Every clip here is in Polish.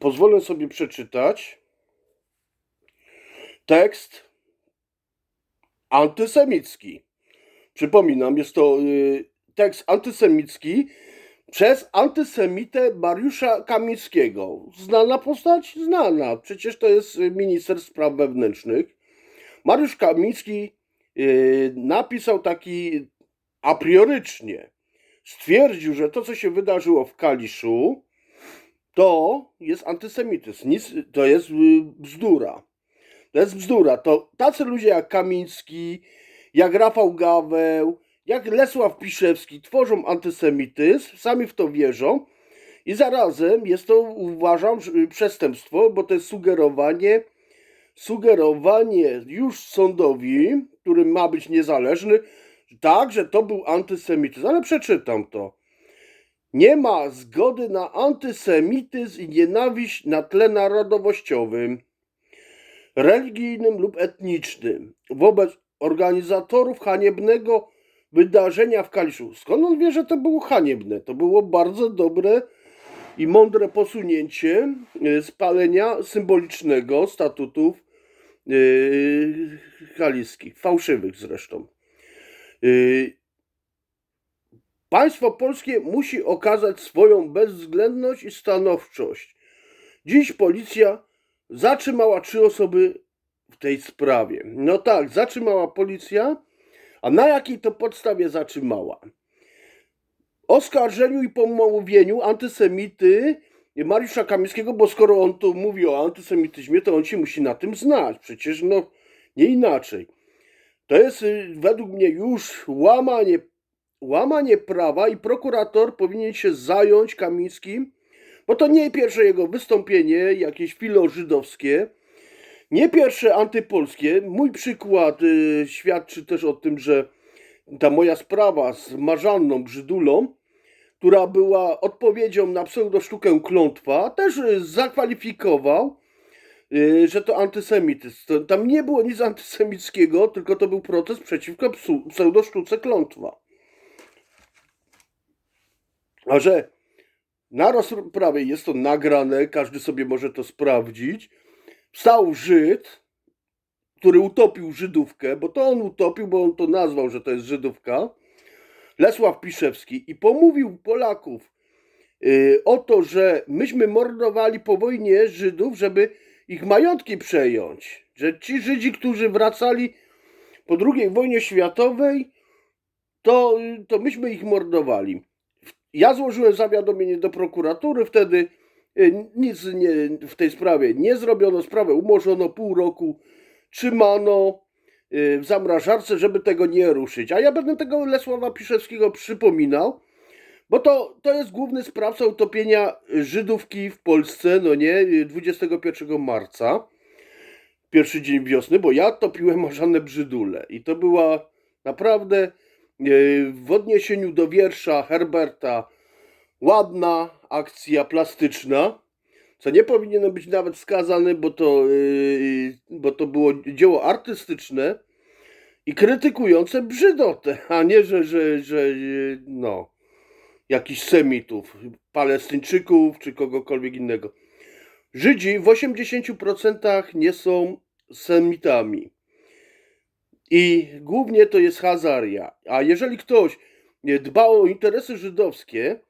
pozwolę sobie przeczytać tekst antysemicki. Przypominam, jest to y, tekst antysemicki przez antysemitę Mariusza Kamińskiego. Znana postać? Znana. Przecież to jest minister spraw wewnętrznych. Mariusz Kamiński y, napisał taki a priorycznie. Stwierdził, że to, co się wydarzyło w Kaliszu, to jest antysemityzm. Nic, to jest y, bzdura. To jest bzdura. To tacy ludzie jak Kamiński, jak Rafał Gaweł, jak Lesław Piszewski tworzą antysemityzm, sami w to wierzą i zarazem jest to, uważam, przestępstwo, bo to jest sugerowanie, sugerowanie już sądowi, który ma być niezależny, tak, że to był antysemityzm, ale przeczytam to. Nie ma zgody na antysemityzm i nienawiść na tle narodowościowym, religijnym lub etnicznym wobec organizatorów haniebnego wydarzenia w Kaliszu. Skąd on wie, że to było haniebne? To było bardzo dobre i mądre posunięcie e, spalenia symbolicznego statutów yy, kaliskich, fałszywych zresztą. Państwo polskie musi okazać swoją bezwzględność i stanowczość. Dziś policja zatrzymała trzy osoby w tej sprawie. No tak, zatrzymała policja, a na jakiej to podstawie zatrzymała? Oskarżeniu i pomówieniu antysemity Mariusza Kamińskiego, bo skoro on tu mówi o antysemityzmie, to on się musi na tym znać. Przecież no nie inaczej. To jest y, według mnie już łamanie, łamanie prawa i prokurator powinien się zająć Kamińskim, bo to nie pierwsze jego wystąpienie, jakieś filożydowskie, nie pierwsze antypolskie. Mój przykład y, świadczy też o tym, że ta moja sprawa z Marzanną Brzydulą, która była odpowiedzią na pseudosztukę klątwa, też y, zakwalifikował, y, że to antysemityzm. Tam nie było nic antysemickiego, tylko to był protest przeciwko pseudosztuce klątwa. A że na rozprawie jest to nagrane, każdy sobie może to sprawdzić, wstał Żyd, który utopił Żydówkę, bo to on utopił, bo on to nazwał, że to jest Żydówka, Lesław Piszewski i pomówił Polaków y, o to, że myśmy mordowali po wojnie Żydów, żeby ich majątki przejąć. Że ci Żydzi, którzy wracali po II wojnie światowej, to, to myśmy ich mordowali. Ja złożyłem zawiadomienie do prokuratury, wtedy y, nic nie, w tej sprawie nie zrobiono, sprawę umorzono pół roku, trzymano y, w zamrażarce, żeby tego nie ruszyć. A ja będę tego Lesława Piszewskiego przypominał, bo to, to jest główny sprawca utopienia Żydówki w Polsce, no nie, y, 21 marca, pierwszy dzień wiosny, bo ja topiłem marzane brzydule i to była naprawdę w odniesieniu do wiersza Herberta ładna akcja plastyczna, co nie powinno być nawet skazane, bo to, yy, bo to było dzieło artystyczne i krytykujące brzydotę, a nie, że, że, że no, jakichś semitów, palestyńczyków czy kogokolwiek innego. Żydzi w 80% nie są semitami. I głównie to jest Hazaria. A jeżeli ktoś nie dba o interesy żydowskie,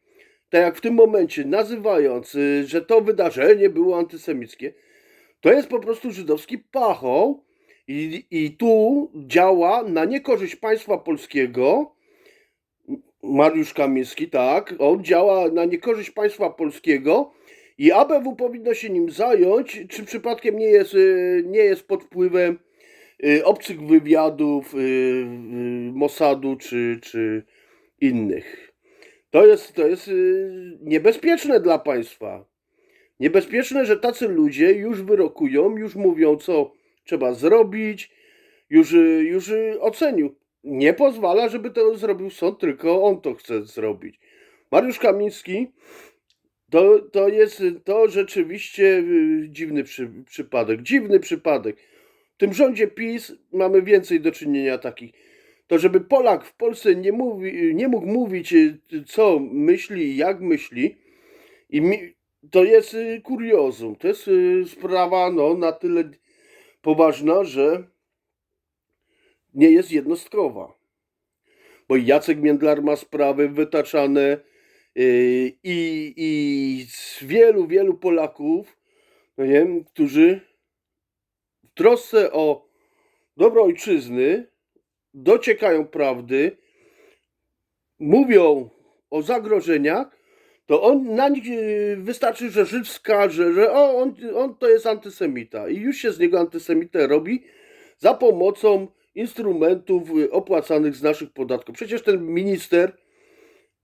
tak jak w tym momencie, nazywając, y, że to wydarzenie było antysemickie, to jest po prostu żydowski pachoł i, i tu działa na niekorzyść państwa polskiego. Mariusz Kamiński, tak, on działa na niekorzyść państwa polskiego i ABW powinno się nim zająć, czy przypadkiem nie jest, y, nie jest pod wpływem obcych wywiadów y, y, Mossadu czy, czy innych. To jest, to jest y, niebezpieczne dla państwa. Niebezpieczne, że tacy ludzie już wyrokują, już mówią, co trzeba zrobić, już, y, już y, ocenił. Nie pozwala, żeby to zrobił sąd, tylko on to chce zrobić. Mariusz Kamiński to, to jest to rzeczywiście y, dziwny przy, przypadek. Dziwny przypadek. W tym rządzie PiS mamy więcej do czynienia takich to żeby Polak w Polsce nie, mówi, nie mógł mówić, y, co myśli jak myśli, i mi, to jest y, kuriozum. To jest y, sprawa no, na tyle poważna, że nie jest jednostkowa. Bo Jacek Międlar ma sprawy wytaczane i, i z wielu, wielu Polaków, no nie wiem, którzy trosce o dobro ojczyzny dociekają prawdy, mówią o zagrożeniach, to on na nich y, wystarczy, że Żyd wskaże, że o, on, on to jest antysemita i już się z niego antysemitę robi za pomocą instrumentów y, opłacanych z naszych podatków. Przecież ten minister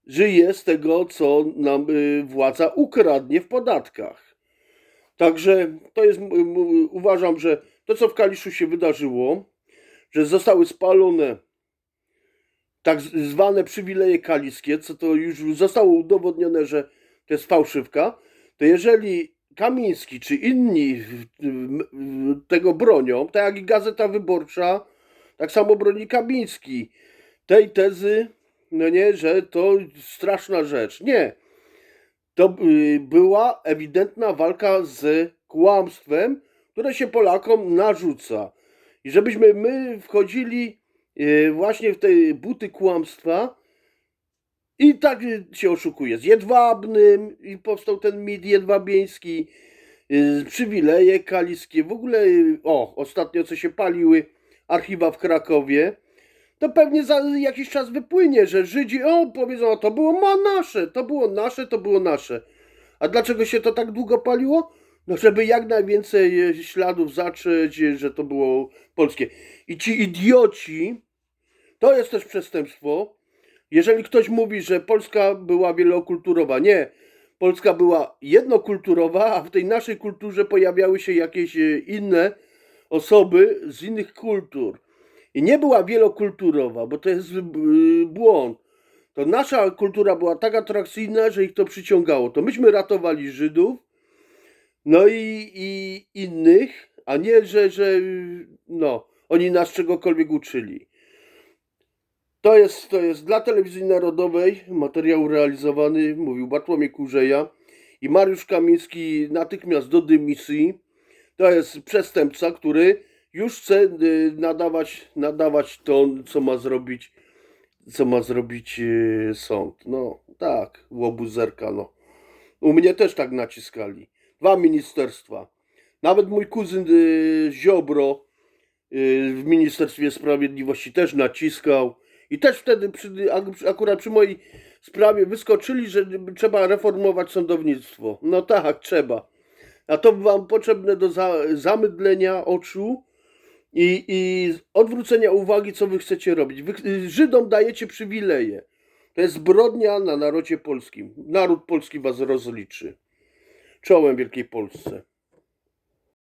żyje z tego, co nam y, władza ukradnie w podatkach. Także to jest, uważam, że to, co w Kaliszu się wydarzyło, że zostały spalone tak zwane przywileje kaliskie, co to już zostało udowodnione, że to jest fałszywka, to jeżeli Kamiński czy inni tego bronią, tak jak i Gazeta Wyborcza, tak samo broni Kamiński tej tezy, no nie, że to straszna rzecz. Nie. To y, była ewidentna walka z kłamstwem, które się Polakom narzuca. I żebyśmy my wchodzili y, właśnie w te buty kłamstwa i tak się oszukuje. Z Jedwabnym i powstał ten mit jedwabieński, y, przywileje kaliskie, w ogóle, y, o, ostatnio co się paliły archiwa w Krakowie, to pewnie za jakiś czas wypłynie, że Żydzi, o, powiedzą, o, to było ma nasze, to było nasze, to było nasze. A dlaczego się to tak długo paliło? No, żeby jak najwięcej e, śladów zacząć, e, że to było polskie. I ci idioci, to jest też przestępstwo. Jeżeli ktoś mówi, że Polska była wielokulturowa, nie. Polska była jednokulturowa, a w tej naszej kulturze pojawiały się jakieś e, inne osoby z innych kultur. I nie była wielokulturowa, bo to jest błąd. To nasza kultura była tak atrakcyjna, że ich to przyciągało. To myśmy ratowali Żydów, no i, i innych, a nie, że, że no, oni nas czegokolwiek uczyli. To jest, to jest dla telewizji narodowej materiał realizowany, mówił Bartłomiej Kurzeja i Mariusz Kamiński natychmiast do dymisji. To jest przestępca, który już chce y, nadawać, nadawać to, co ma zrobić, co ma zrobić y, sąd. No tak, łobuzerka, no. U mnie też tak naciskali. Dwa ministerstwa. Nawet mój kuzyn y, Ziobro y, w Ministerstwie Sprawiedliwości też naciskał. I też wtedy przy, ak- akurat przy mojej sprawie wyskoczyli, że trzeba reformować sądownictwo. No tak, trzeba. A to wam potrzebne do za, zamydlenia oczu i, i odwrócenia uwagi, co wy chcecie robić. Wy, Żydom dajecie przywileje. To jest zbrodnia na narodzie polskim. Naród polski was rozliczy. Czołem Wielkiej Polsce.